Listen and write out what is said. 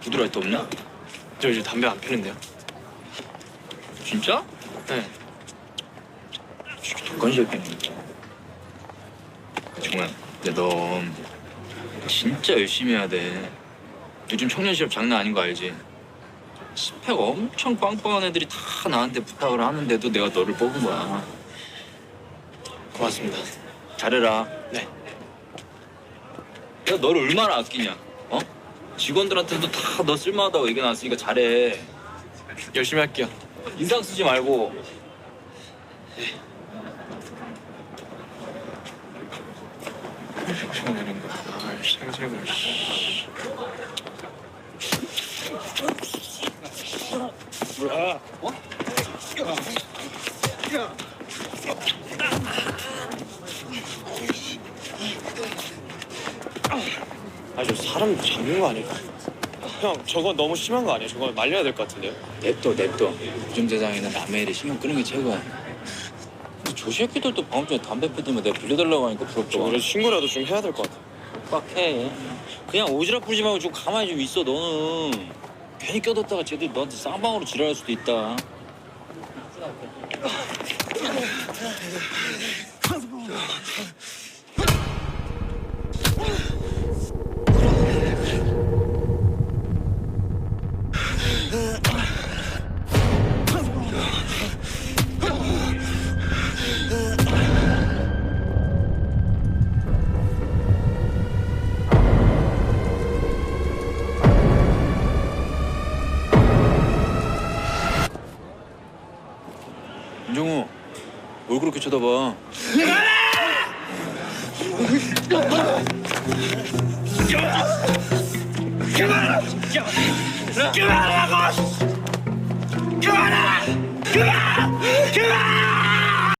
부드러울 데 없냐? 저 요즘 담배 안 피는데요. 진짜? 네. 객관식이네 정말 근데 너 진짜 열심히 해야 돼 요즘 청년 실업 장난 아닌 거 알지? 스펙 엄청 빵빵한 애들이 다 나한테 부탁을 하는데도 내가 너를 뽑은 거야 고맙습니다. 잘해라 네. 내가 너를 얼마나 아끼냐 어? 직원들한테도 다 너 쓸만하다고 얘기 나왔으니까 잘해 열심히 할게요. 인상 쓰지 말고 시간 내는 거. 아, 생색을. 씨. 아, 저 사람 잡는 거 아닐까? 형, 저건 너무 심한 거 아니에요? 저건 말려야 될 것 같은데요? 냅둬 냅둬 요즘 세상에는 남의 일에 신경 끄는 게 최고야 근데 저 새끼들도 방금 전에 담배 피더면 내가 빌려달라고 하니까 저 부럽더라 그래도 신고라도 좀 해야 될 것 같아. 빡해 그냥 오지랖 부리지 말고 좀 가만히 좀 있어 너는 괜히 껴뒀다가 쟤들 너한테 쌍방으로 지랄할 수도 있다 윤정우 뭘 그렇게 쳐다봐 그만하라고! 그만하! 그만!